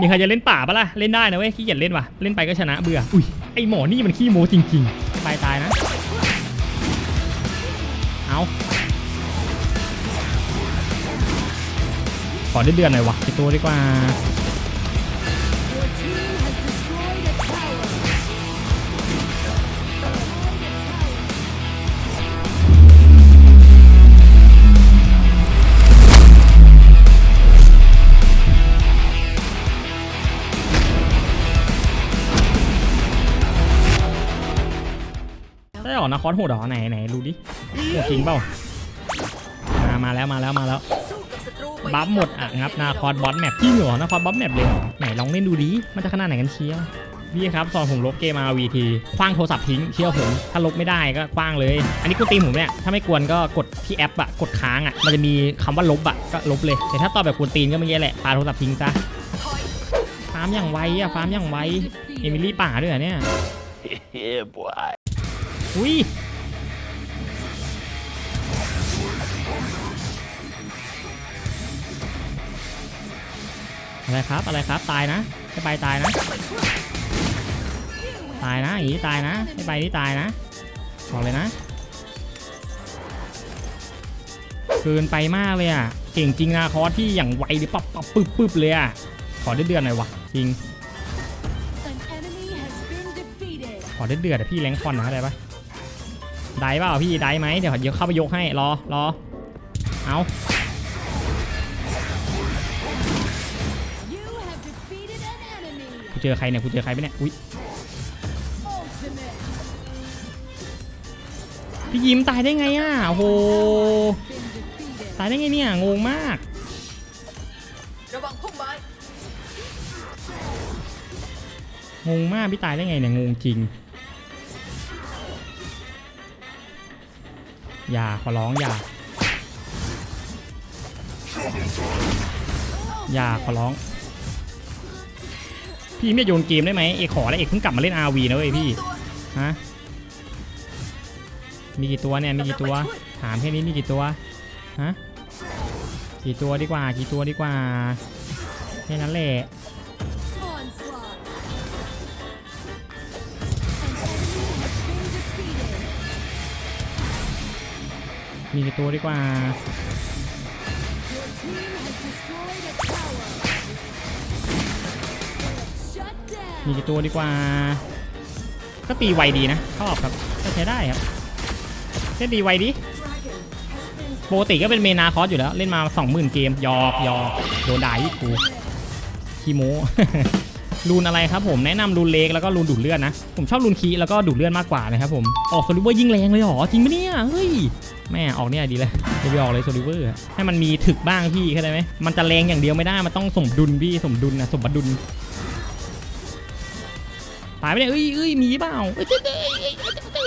มีใครจะเล่นป่าปะล่ะ เล่นได้นะเว้ยขี้เกียจเล่นว่ะ เล่นไปก็ชนะเบื่อ อุ้ย ไอหมอนี่มันขี้โม้จริงๆ ตายตายนะ เอาขอได้เดือนหน่อยวะตัวดีกว่า หรอนะคอสโหดหรอไหนไหนดูดิโหดจริงเปล่ามามาแล้วมาแล้วมาแล้วบัฟหมดอะงับนาคอสบอสแมปจริงเหรอนาคอสบอสแมปเลยไหนลองเล่นดูดิมันจะขนาดไหนกันเชียวพี่ครับสอนผมลบเกม RVT คว้างโทรศัพท์ทิ้งเชื่อผม ถ้าลบไม่ได้ก็คว้างเลย อันนี้กูตีผมเนี่ยถ้าไม่กวนก็กดที่แอปอะกดค้างอะมันจะมีคำว่าลบอะก็ลบเลย แต่ถ้าตอบแบบกวนตีนก็เมื่อกี้แหละพาโทรศัพท์ทิ้งซะฟาร์มอย่างไวอะฟาร์มอย่างไวเอมิลี่ป่าด้วยเนี่ย อุ้ยอะไรครับอะไรครับตายนะให้ไปตายนะ ตายนะอย่างนี้ตายนะให้ไปนี่ตายนะบอกเลยนะเกินไปมากเลยอะเก่งจริงนะคอร์สที่อย่างไวหรือปับปับปึ๊บปึ๊บเลยอะขอได้เดือนหน่อยวะจริง An enemy has been defeated. ขอได้เดือดอะพี่แรงคอนนะเข้าใจปะ ได้เปล่าพี่ได้ไหมเดี๋ยวเดี๋ยวเข้าไปยกให้รอรอเอา You have defeated an enemy. กูเจอใครเนี่ยกูเจอใครไปเนี่ยอุ้ยพี่ยิ้มตายได้ไงอะโอ้โหตายได้ไงเนี่ยงงมากระวังพุ่มไม้งงมากพี่ตายได้ไงเนี่ยงงจริง อย่าขอร้องอย่า อย่าขอร้อง พี่ไม่โยนเกมได้ไหมเอกขอแล้วเอกเพิ่งกลับมาเล่น RV นะเว้ยพี่ฮะมีกี่ตัวเนี่ยมีกี่ตัวถามแค่นี้มีกี่ตัวฮะกี่ตัวดีกว่ากี่ตัวดีกว่าแค่นั้นแหละ มีกี่ตัวดีกว่า มีกี่ตัวดีกว่า ก็ตีไวดีนะชอบครับก็ใช้ได้ครับแค่นตีไวดีปกติก็เป็นเมนาคอสอยู่แล้ว เล่นมา 20,000 เกมยอกยอกโดนด่าที่กูคีโม รูนอะไรครับผมแนะนำรูนเล็กแล้วก็รูนดูดเลือดนะ ผมชอบรูนคีแล้วก็ดูดเลือดมากกว่านะครับผมออกโซลิเวอร์ยิ่งแรงเลยเหรอจริงปะเนี่ยเฮ้ยแม่ออกเนี่ยดีเลยจะไปออกเลยโซลิเวอร์ให้มันมีถึกบ้างพี่เข้าใจไหมมันจะแรงอย่างเดียวไม่ได้มันต้องสมดุลพี่สมดุลนะสมดุลตายไปเนี่ยเอ้ยเอ้ยมีเปล่าเอ้ยเอ้ยเอ้ยเอ้ย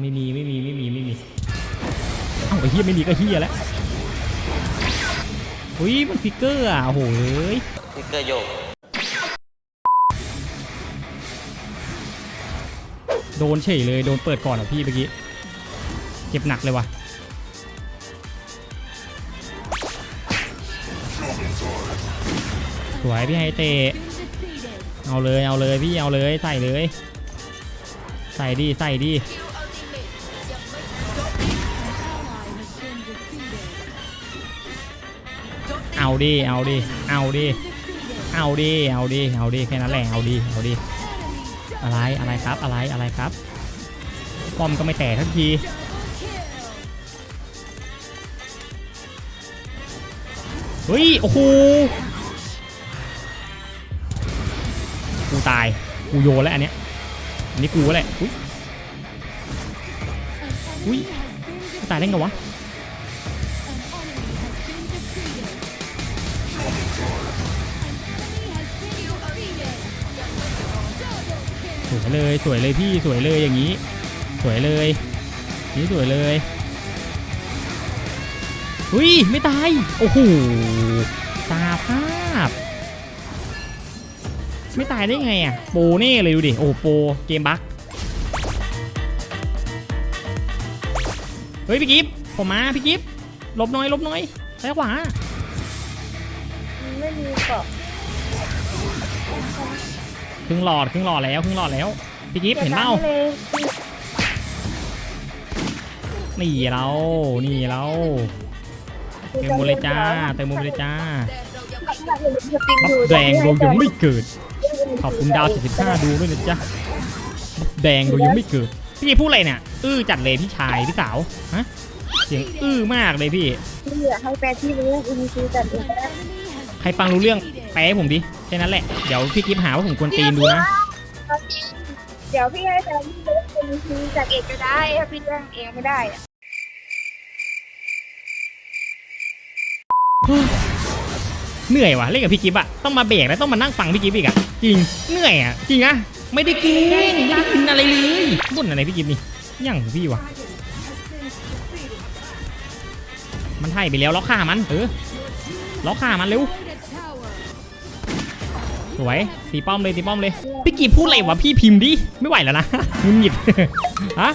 ไม่มีไม่มีไม่มีไม่มีไม่มีไม่มีไม่มีไม่มีเอ้าไอ้เฮียไม่มีก็เฮียแล้ว อุ้ยมันฟิกเกอร์อะโอ้โหเอ้ยฟิกเกอร์โยกโดนเฉยเลยโดนเปิดก่อนอะพี่เมื่อกี้เจ็บหนักเลยว่ะสวยพี่ไฮเตะ Been defeated. เอาเลยเอาเลยพี่เอาเลยใส่เลย ใส่ดิใส่ดิ เอาดิ เอาดิ เอาดิ เอาดิ เอาดิ เอาดิ แค่นั้นแหละ เอาดิ เอาดิ อะไร อะไรครับ อะไร อะไรครับ ป้อมก็ไม่แตกทักทีเฮ้ย โอ้โห กูตาย กูโยแล้วอันเนี้ยอันนี้กูแหละ อุ้ย An Ui. enemy has been ตายได้ไงวะ วยเลยสวยเลยพี่สวยเลยอย่างนี้ สวยเลยนี่สวยเลยอุ้ยไม่ตายโอ้โหตาภาพ ไม่ตายได้ไงอะโปรเน่เลยดูดิโอ้โปเกมบั๊กเฮ้ยพี่กิฟผมมาพี่กิฟลบน่อยลบน่อยซ้ายขวาไม่มีเกาะ ครึ่งหลอดครึ่งหลอดแล้วครึ่งหลอดแล้วพี่กิฟต์เห็นเปล่าเลยนี่เรานี่เราเต็มหมดเลยจ้าเต็มหมดเลยจ้าแดนเรายังไม่บัฟแดงเรายังไม่เกิดขอบคุณดาว75ดูด้วยนะจ๊ะบัฟแดงเรายังไม่เกิดพี่พูดอะไรเนี่ยอื้อจัดเลยพี่ชายพี่สาวฮะเสียงอื้อมากเลยพี่ที่เหลือให้แปลที่รู้อินซีจัดเองได้ใครฟังรู้เรื่องแปลให้ผมดิ แค่นั้นแหละ เดี๋ยวพี่กิฟต์หาว่าผมกวนตีนดูนะ เดี๋ยวพี่ให้แปลที่รู้อินซีจัดเองก็ได้ถ้าพี่เรื่องเองไม่ได้อะเหนื่อยว่ะเล่นกับพี่กิฟต์อะต้องมาเบรกแล้วต้องมานั่งฟังพี่กิฟต์อีกอะจริงเหนื่อยอะจริงอะไม่ได้กินไม่ได้กินอะไรเลยบ่นอะไรพี่กิฟต์นี่ยังพี่วะมันไถ่ไปแล้วล็อกฆ่ามันเออล็อกฆ่ามันเร็ว Destroyed a tower. สวยตีป้อมเลยตีป้อมเลยพี่กีพูดอะไรวะพี่พิมพ์ดิไม่ไหวแล้วนะงุนหงิดฮะ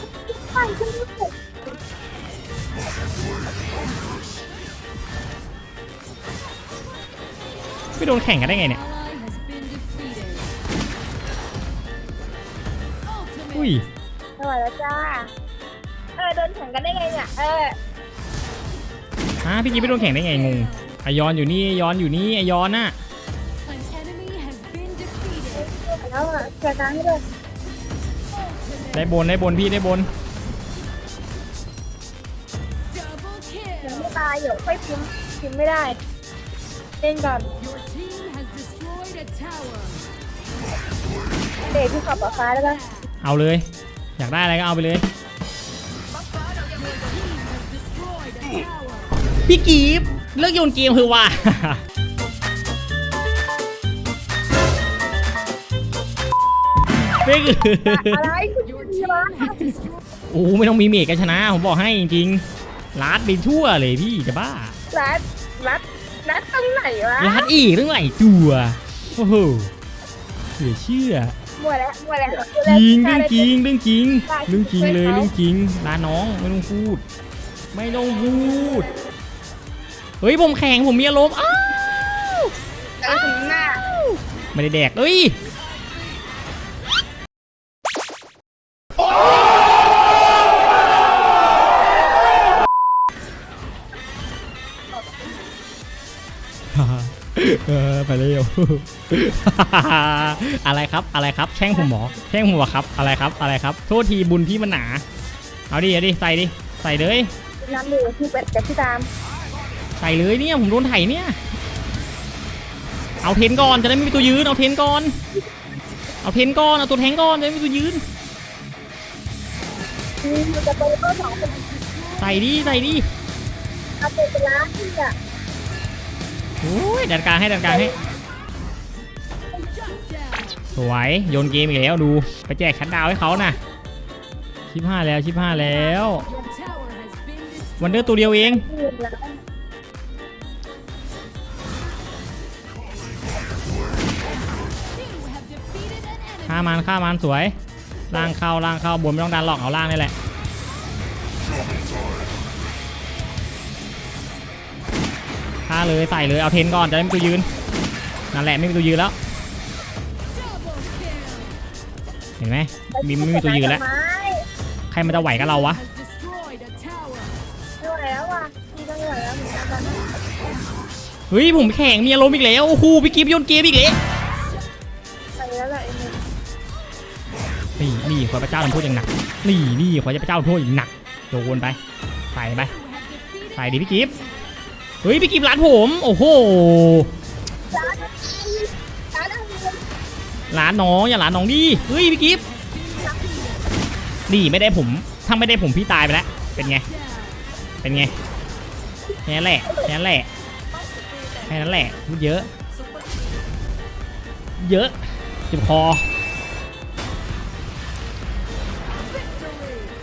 ไม่โดนแข่งกันได้ไงเนี่ย Ally has been defeated. อุ้ย Ultimate. ไม่ไหวแล้วจ้าเออโดนแข่งกันได้ไงเนี่ยเออฮะพี่กีไม่โดนแข่งได้ไงงงไอยอนอยู่นี่ไอยอนอยู่นี่ไอยอนน่ะ แล้วอะแข่งกันให้ด้วยได้บนได้บนพี่ได้บน Double ยัง kill. ไม่ตายอยู่ค่อยพิมพ์พิมพ์ไม่ได้ เล่นก่อน Your team has destroyed a tower. เด็กที่ขับปากฟ้าได้ปะเอาเลย อยากได้อะไรก็เอาไปเลย Destroyed a tower. พี่กีฟเลิกโยนเกมคือว่า ไม่คืออะไรคุณ Your มี team วะ has destroyed. โอ้ไม่ต้องมีเมกกันชนะ ผมบอกให้จริงๆลัดไปทั่วเลยพี่จะบ้ารัดรัดรัดตรงไหนวะลัดอีกเรื่องไหลายตัวโอ้โหเหลือเชื่อมัวแล้วมัวแล้วจริงเรื่องจริงเรื่องจริงเรื่องจริงเลยเรื่องจริงลาน้องไม่ต้องพูด ไม่ต้องพูดเฮ้ยผมแข่งผมมีอารมณ์อ้าวเออถึงหน้าไม่ได้แดกเอ้ย ออไปเร็ว อะไรครับอะไรครับแช่งผมหมอแช่งผมเหรอครับอะไรครับอะไรครับ โทษทีบุญพี่มันหนา เอาดิเอาดิใส่ดิใส่เลยน้ำดูที่เป็ดกับที่ตาม ใส่เลยเนี่ยผมโดนไถเนี่ย เอาเทนก่อนจะได้ไม่มีตัวยืนเอาเทนก่อน เอาเทนก่อนเอาตัวแทงก่อนจะได้ไม่มีตัวยืนมีมันจะโตก็สองคนใส่ดิใส่ดิเอาไปเป็นล้านที่อะ โอ้ยดันกลางให้ดันกลางให้ สวยโยนเกมอีกแล้วดู ไปแจกชัดดาวให้เขาน่ะชิบห้าแล้วชิบห้าแล้ววันเดอร์ตัวเดียวเองฆ่ามันฆ่ามันสวยล่างเข้าล่างเข้าบนไม่ต้องดันหรอกเอาล่างนี่แหละ เลยใส่เลยเอาเทนก่อนจะได้ไม่มีตัวยืนนั่นแหละไม่มีตัวยืนแล้ว Double kill. เห็นไหมบิมไม่มีตัวยืนแล้วไม้ใครมันจะไหวกับเราวะ Has destroyed a tower. ไม่ไหวแล้วว่ะพี่ต้องไหวแล้วเหมือนกันตอนนี้เฮ้ยผมแข่งมีอารมณ์อีกแล้วโอ้โหพี่กิฟต์โยนเกมอีกแล้วไปแล้วแหละไอ้เนี่ยนี่นี่ขอพระเจ้าทำโทษอย่างหนักนี่นี่ขอพระเจ้าทำโทษอย่างหนักโดนไปใส่ไป You have defeated ใส่ดิพี่กิฟต์ เฮ้ยพี่กิฟต์ร้านผม โอ้โห ร้านน้องอย่าร้านน้องดิ เฮ้ยพี่กิฟต์นี่ไม่ได้ผม ถ้าไม่ได้ผมพี่ตายไปแล้ว เป็นไง เป็นไงแค่นั้นแหละแค่นั้นแหละแค่นั้นแหละพูดเยอะเปอร์เยอะเจ็บคอ